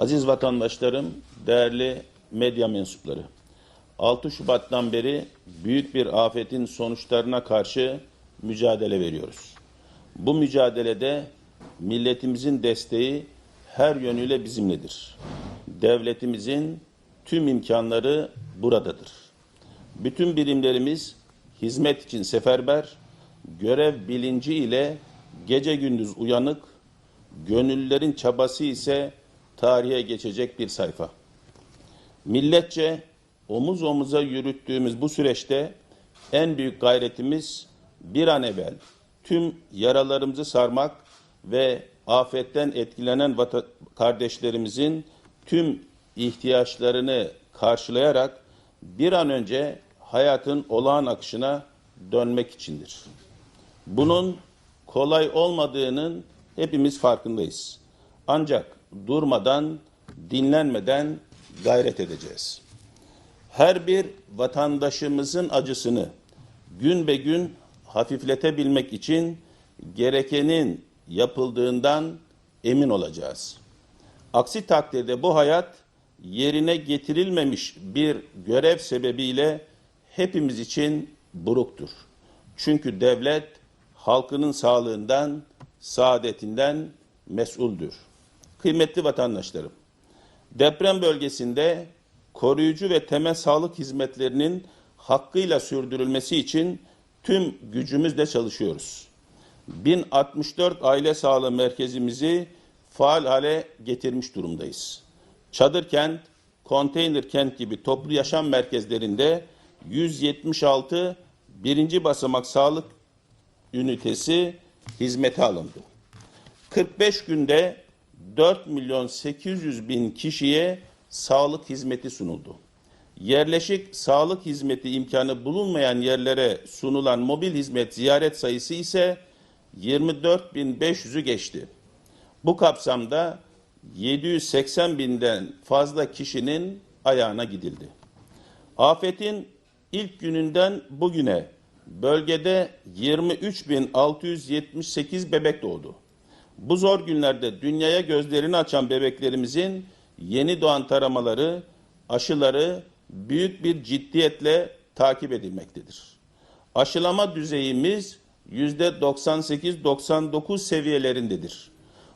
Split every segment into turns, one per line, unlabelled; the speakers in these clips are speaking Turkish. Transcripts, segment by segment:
Aziz vatandaşlarım, değerli medya mensupları. 6 Şubat'tan beri büyük bir afetin sonuçlarına karşı mücadele veriyoruz. Bu mücadelede milletimizin desteği her yönüyle bizimledir. Devletimizin tüm imkanları buradadır. Bütün birimlerimiz hizmet için seferber, görev bilinci ile gece gündüz uyanık, gönüllülerin çabası ise tarihe geçecek bir sayfa. Milletçe omuz omuza yürüttüğümüz bu süreçte en büyük gayretimiz bir an evvel tüm yaralarımızı sarmak ve afetten etkilenen kardeşlerimizin tüm ihtiyaçlarını karşılayarak bir an önce hayatın olağan akışına dönmek içindir. Bunun kolay olmadığının hepimiz farkındayız. Ancak durmadan, dinlenmeden gayret edeceğiz. Her bir vatandaşımızın acısını gün be gün hafifletebilmek için gerekenin yapıldığından emin olacağız. Aksi takdirde bu hayat yerine getirilmemiş bir görev sebebiyle hepimiz için buruktur. Çünkü devlet halkının sağlığından, saadetinden mesuldür. Kıymetli vatandaşlarım, deprem bölgesinde koruyucu ve temel sağlık hizmetlerinin hakkıyla sürdürülmesi için tüm gücümüzle çalışıyoruz. 1064 aile sağlığı merkezimizi faal hale getirmiş durumdayız. Çadır kent, konteyner kent gibi toplu yaşam merkezlerinde 176 birinci basamak sağlık ünitesi hizmete alındı. 45 günde 4 milyon 800 bin kişiye sağlık hizmeti sunuldu. Yerleşik sağlık hizmeti imkanı bulunmayan yerlere sunulan mobil hizmet ziyaret sayısı ise 24.500'ü geçti. Bu kapsamda 780 binden fazla kişinin ayağına gidildi. Afetin ilk gününden bugüne bölgede 23.678 bebek doğdu. Bu zor günlerde dünyaya gözlerini açan bebeklerimizin yeni doğan taramaları, aşıları büyük bir ciddiyetle takip edilmektedir. Aşılama düzeyimiz yüzde 98-99 seviyelerindedir.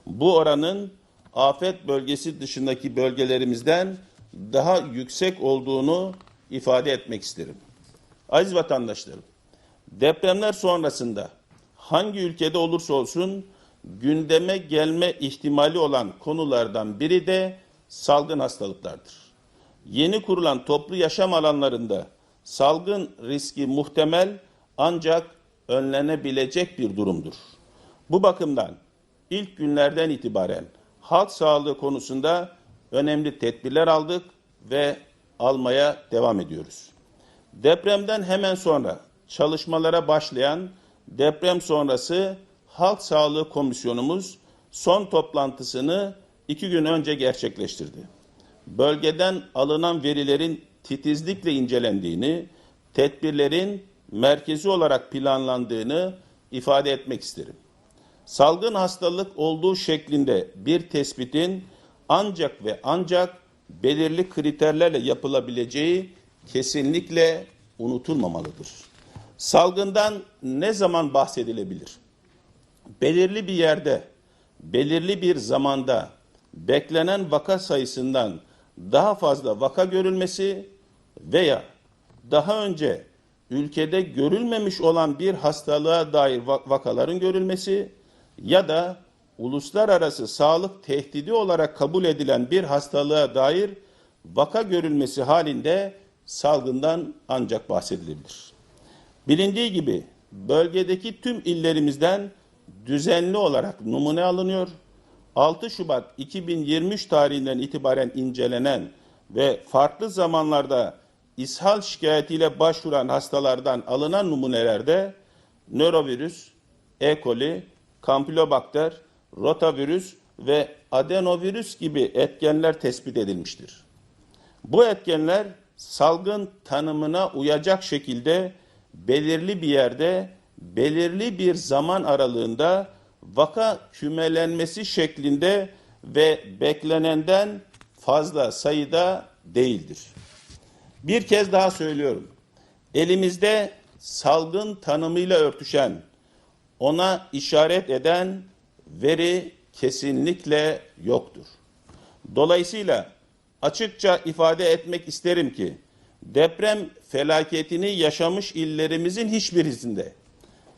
Bu oranın afet bölgesi dışındaki bölgelerimizden daha yüksek olduğunu ifade etmek isterim. Aziz vatandaşlarım, depremler sonrasında hangi ülkede olursa olsun gündeme gelme ihtimali olan konulardan biri de salgın hastalıklardır. Yeni kurulan toplu yaşam alanlarında salgın riski muhtemel ancak önlenebilecek bir durumdur. Bu bakımdan ilk günlerden itibaren halk sağlığı konusunda önemli tedbirler aldık ve almaya devam ediyoruz. Depremden hemen sonra çalışmalara başlayan deprem sonrası Halk Sağlığı Komisyonumuz son toplantısını iki gün önce gerçekleştirdi. Bölgeden alınan verilerin titizlikle incelendiğini, tedbirlerin merkezi olarak planlandığını ifade etmek isterim. Salgın hastalık olduğu şeklinde bir tespitin ancak ve ancak belirli kriterlerle yapılabileceği kesinlikle unutulmamalıdır. Salgından ne zaman bahsedilebilir? Belirli bir yerde, belirli bir zamanda beklenen vaka sayısından daha fazla vaka görülmesi veya daha önce ülkede görülmemiş olan bir hastalığa dair va- vakaların görülmesi ya da uluslararası sağlık tehdidi olarak kabul edilen bir hastalığa dair vaka görülmesi halinde salgından ancak bahsedilebilir. Bilindiği gibi bölgedeki tüm illerimizden düzenli olarak numune alınıyor. 6 Şubat 2023 tarihinden itibaren incelenen ve farklı zamanlarda ishal şikayetiyle başvuran hastalardan alınan numunelerde nörovirüs, E. coli, kampilobakter, rotavirüs ve adenovirüs gibi etkenler tespit edilmiştir. Bu etkenler salgın tanımına uyacak şekilde belirli bir yerde belirli bir zaman aralığında vaka kümelenmesi şeklinde ve beklenenden fazla sayıda değildir. Bir kez daha söylüyorum. Elimizde salgın tanımıyla örtüşen, ona işaret eden veri kesinlikle yoktur. Dolayısıyla açıkça ifade etmek isterim ki deprem felaketini yaşamış illerimizin hiçbirisinde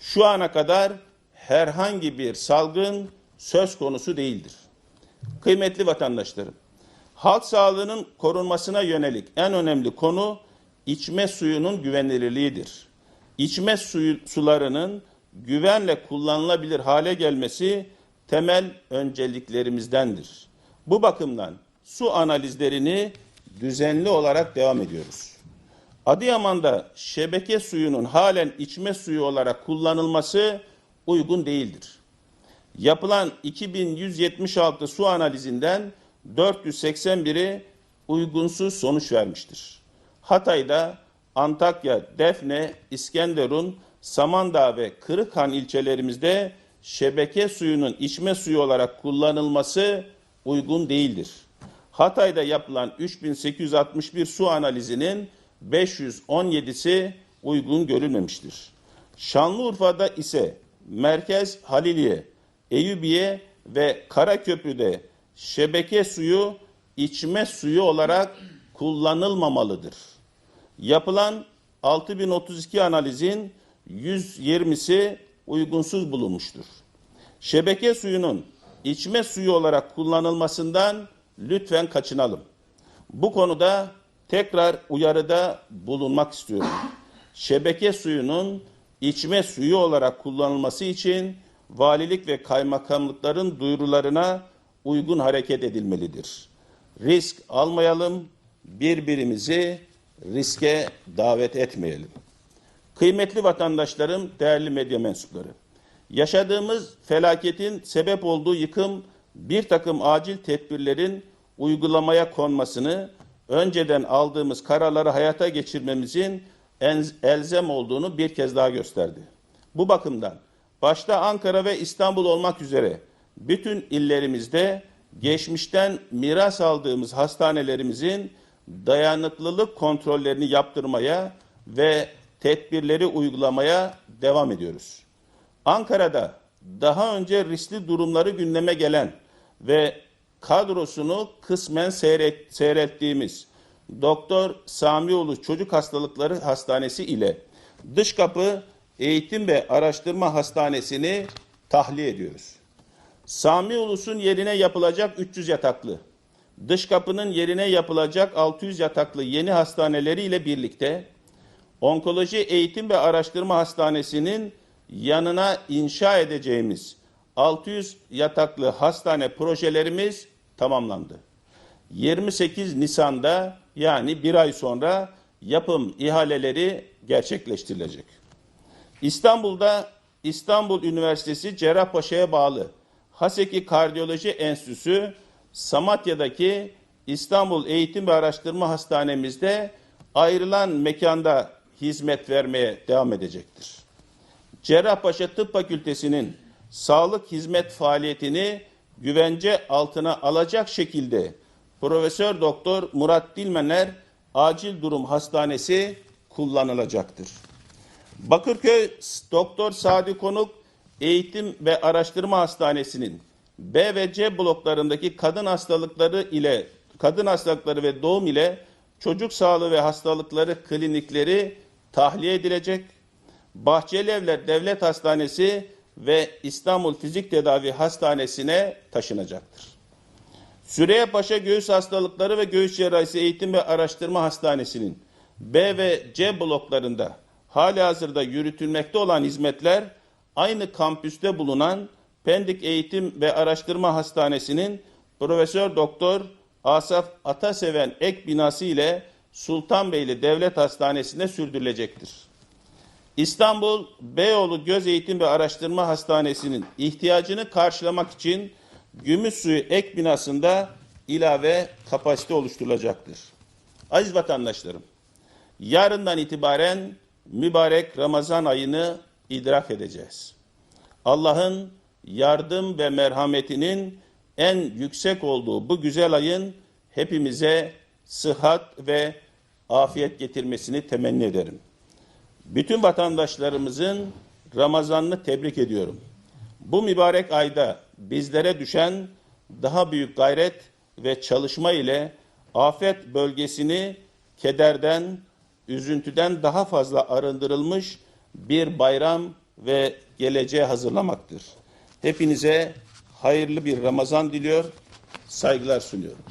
şu ana kadar herhangi bir salgın söz konusu değildir. Kıymetli vatandaşlarım, halk sağlığının korunmasına yönelik en önemli konu içme suyunun güvenilirliğidir. İçme suyu, sularının güvenle kullanılabilir hale gelmesi temel önceliklerimizdendir. Bu bakımdan su analizlerini düzenli olarak devam ediyoruz. Adıyaman'da şebeke suyunun halen içme suyu olarak kullanılması uygun değildir. Yapılan 2176 su analizinden 481'i uygunsuz sonuç vermiştir. Hatay'da Antakya, Defne, İskenderun, Samandağ ve Kırıkhan ilçelerimizde şebeke suyunun içme suyu olarak kullanılması uygun değildir. Hatay'da yapılan 3861 su analizinin 517'si uygun görülmemiştir. Şanlıurfa'da ise Merkez Haliliye, Eyüpiye ve Karaköprü'de şebeke suyu içme suyu olarak kullanılmamalıdır. Yapılan 6032 analizin 120'si uygunsuz bulunmuştur. Şebeke suyunun içme suyu olarak kullanılmasından lütfen kaçınalım. Bu konuda tekrar uyarıda bulunmak istiyorum. Şebeke suyunun içme suyu olarak kullanılması için valilik ve kaymakamlıkların duyurularına uygun hareket edilmelidir. Risk almayalım, birbirimizi riske davet etmeyelim. Kıymetli vatandaşlarım, değerli medya mensupları. Yaşadığımız felaketin sebep olduğu yıkım bir takım acil tedbirlerin uygulamaya konmasını, önceden aldığımız kararları hayata geçirmemizin elzem olduğunu bir kez daha gösterdi. Bu bakımdan başta Ankara ve İstanbul olmak üzere bütün illerimizde geçmişten miras aldığımız hastanelerimizin dayanıklılık kontrollerini yaptırmaya ve tedbirleri uygulamaya devam ediyoruz. Ankara'da daha önce riskli durumları gündeme gelen ve kadrosunu kısmen seyret, seyrettiğimiz Doktor Samioğlu Çocuk Hastalıkları Hastanesi ile Dış Kapı Eğitim ve Araştırma Hastanesi'ni tahliye ediyoruz. Sami Ulus'un yerine yapılacak 300 yataklı, dış kapının yerine yapılacak 600 yataklı yeni hastaneleriyle birlikte Onkoloji Eğitim ve Araştırma Hastanesi'nin yanına inşa edeceğimiz 600 yataklı hastane projelerimiz tamamlandı. 28 Nisan'da yani bir ay sonra yapım ihaleleri gerçekleştirilecek. İstanbul'da İstanbul Üniversitesi Cerrahpaşa'ya bağlı Haseki Kardiyoloji Enstitüsü Samatya'daki İstanbul Eğitim ve Araştırma Hastanemizde ayrılan mekanda hizmet vermeye devam edecektir. Cerrahpaşa Tıp Fakültesi'nin sağlık hizmet faaliyetini güvence altına alacak şekilde Profesör Doktor Murat Dilmener Acil Durum Hastanesi kullanılacaktır. Bakırköy Doktor Sadi Konuk Eğitim ve Araştırma Hastanesi'nin B ve C bloklarındaki kadın hastalıkları ile kadın hastalıkları ve doğum ile çocuk sağlığı ve hastalıkları klinikleri tahliye edilecek. Bahçelievler Devlet Hastanesi ve İstanbul Fizik Tedavi Hastanesi'ne taşınacaktır. Süreyya Paşa Göğüs Hastalıkları ve Göğüs Cerrahisi Eğitim ve Araştırma Hastanesi'nin B ve C bloklarında hali hazırda yürütülmekte olan hizmetler aynı kampüste bulunan Pendik Eğitim ve Araştırma Hastanesi'nin Profesör Doktor Asaf Ataseven ek binası ile Sultanbeyli Devlet Hastanesi'nde sürdürülecektir. İstanbul Beyoğlu Göz Eğitim ve Araştırma Hastanesi'nin ihtiyacını karşılamak için Gümüşsuyu ek binasında ilave kapasite oluşturulacaktır. Aziz vatandaşlarım, yarından itibaren mübarek Ramazan ayını idrak edeceğiz. Allah'ın yardım ve merhametinin en yüksek olduğu bu güzel ayın hepimize sıhhat ve afiyet getirmesini temenni ederim. Bütün vatandaşlarımızın Ramazan'ını tebrik ediyorum. Bu mübarek ayda bizlere düşen daha büyük gayret ve çalışma ile afet bölgesini kederden, üzüntüden daha fazla arındırılmış bir bayram ve geleceğe hazırlamaktır. Hepinize hayırlı bir Ramazan diliyor, saygılar sunuyorum.